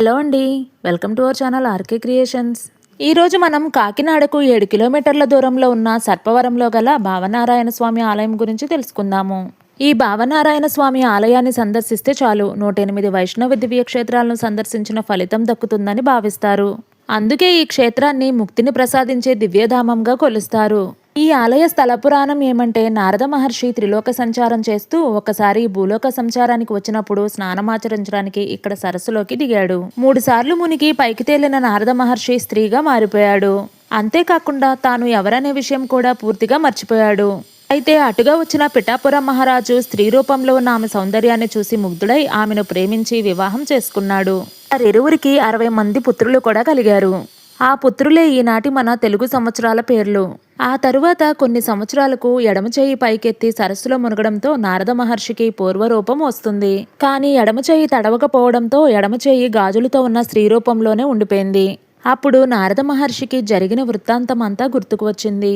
Hello అండి. Welcome to our channel RK creations. ఈరోజు మనం కాకినాడకు ఏడు కిలోమీటర్ల దూరంలో ఉన్న సర్పవరంలో గల భావనారాయణ స్వామి ఆలయం గురించి తెలుసుకుందాము. ఈ భావనారాయణ స్వామి ఆలయాన్ని సందర్శిస్తే చాలు నూట ఎనిమిది వైష్ణవ దివ్య క్షేత్రాలను సందర్శించిన ఫలితం దక్కుతుందని భావిస్తారు. అందుకే ఈ క్షేత్రాన్ని ముక్తిని ప్రసాదించే దివ్యధామంగా కొలుస్తారు. ఈ ఆలయ స్థల పురాణం ఏమంటే నారద మహర్షి త్రిలోక సంచారం చేస్తూ ఒకసారి భూలోక సంచారానికి వచ్చినప్పుడు స్నానమాచరించడానికి ఇక్కడ సరస్సులోకి దిగాడు. మూడుసార్లు మునికి మునిగి పైకి తేలిన నారద మహర్షి స్త్రీగా మారిపోయాడు. అంతేకాకుండా తాను ఎవరనే విషయం కూడా పూర్తిగా మర్చిపోయాడు. అయితే అటుగా వచ్చిన పిఠాపురం మహారాజు స్త్రీ రూపంలో ఉన్న ఆమె సౌందర్యాన్ని చూసి ముగ్ధుడై ఆమెను ప్రేమించి వివాహం చేసుకున్నాడు. వారిరువురికి అరవై మంది పుత్రులు కూడా కలిగారు. ఆ పుత్రులే ఈనాటి మన తెలుగు సంవత్సరాల పేర్లు. ఆ తరువాత కొన్ని సంవత్సరాలకు ఎడమ చేయి పైకెత్తి సరస్సులో మునగడంతో నారద మహర్షికి పూర్వరూపం వస్తుంది. కానీ ఎడమ చేయి తడవకపోవడంతో ఎడమ చేయి గాజులతో ఉన్న స్త్రీ రూపంలోనే ఉండిపోయింది. అప్పుడు నారద మహర్షికి జరిగిన వృత్తాంతం అంతా గుర్తుకు వచ్చింది.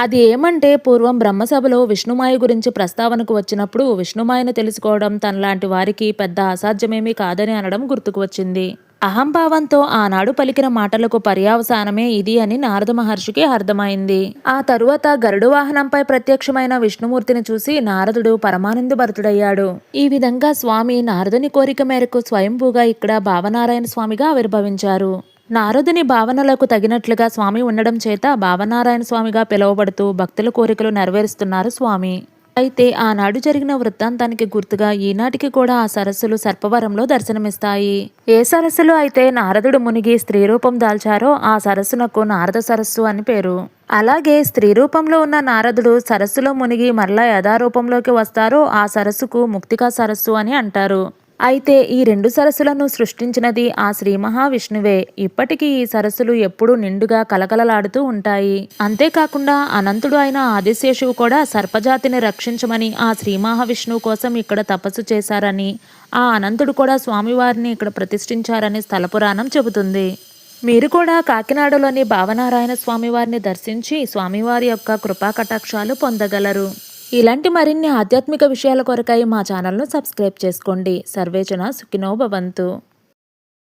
అది ఏమంటే పూర్వం బ్రహ్మసభలో విష్ణుమాయ గురించి ప్రస్తావనకు వచ్చినప్పుడు విష్ణుమాయను తెలుసుకోవడం తనలాంటి వారికి పెద్ద అసాధ్యమేమీ కాదని అనడం గుర్తుకు వచ్చింది. అహంభావంతో ఆనాడు పలికిన మాటలకు పర్యావసానమే ఇది అని నారద మహర్షికి అర్థమైంది. ఆ తరువాత గరుడు వాహనంపై ప్రత్యక్షమైన విష్ణుమూర్తిని చూసి నారదుడు పరమానంద భరతుడయ్యాడు. ఈ విధంగా స్వామి నారదుని కోరిక మేరకు స్వయంభూగా ఇక్కడ భావనారాయణ స్వామిగా ఆవిర్భవించారు. నారదుని భావనలకు తగినట్లుగా స్వామి ఉండడం చేత భావనారాయణ స్వామిగా పిలువబడుతూ భక్తుల కోరికలు నెరవేరుస్తున్నారు స్వామి. అయితే ఆనాడు జరిగిన వృత్తాంతానికి గుర్తుగా ఈనాటికి కూడా ఆ సరస్సులు సర్పవరంలో దర్శనమిస్తాయి. ఏ సరస్సులో అయితే నారదుడు మునిగి స్త్రీ రూపం దాల్చారో ఆ సరస్సునకు నారద సరస్సు అని పేరు. అలాగే స్త్రీ రూపంలో ఉన్న నారదుడు సరస్సులో మునిగి మరలా యథారూపంలోకి వస్తారో ఆ సరస్సుకు ముక్తికా సరస్సు అని అంటారు. అయితే ఈ రెండు సరస్సులను సృష్టించినది ఆ శ్రీ మహావిష్ణువే. ఇప్పటికీ ఈ సరస్సులు ఎప్పుడూ నిండుగా కలకలలాడుతూ ఉంటాయి. అంతేకాకుండా అనంతుడు అయిన ఆదిశేషువు కూడా సర్పజాతిని రక్షించమని ఆ శ్రీ మహావిష్ణువు కోసం ఇక్కడ తపస్సు చేశారని ఆ అనంతుడు కూడా స్వామివారిని ఇక్కడ ప్రతిష్ఠించారని స్థల పురాణం చెబుతుంది. మీరు కూడా కాకినాడలోని భావనారాయణ స్వామివారిని దర్శించి స్వామివారి యొక్క కృపా కటాక్షాలు పొందగలరు. ఇలాంటి మరిన్ని ఆధ్యాత్మిక విషయాల కొరకై మా ఛానల్ను సబ్స్క్రైబ్ చేసుకోండి. సర్వేచన సుఖినో భవంతు.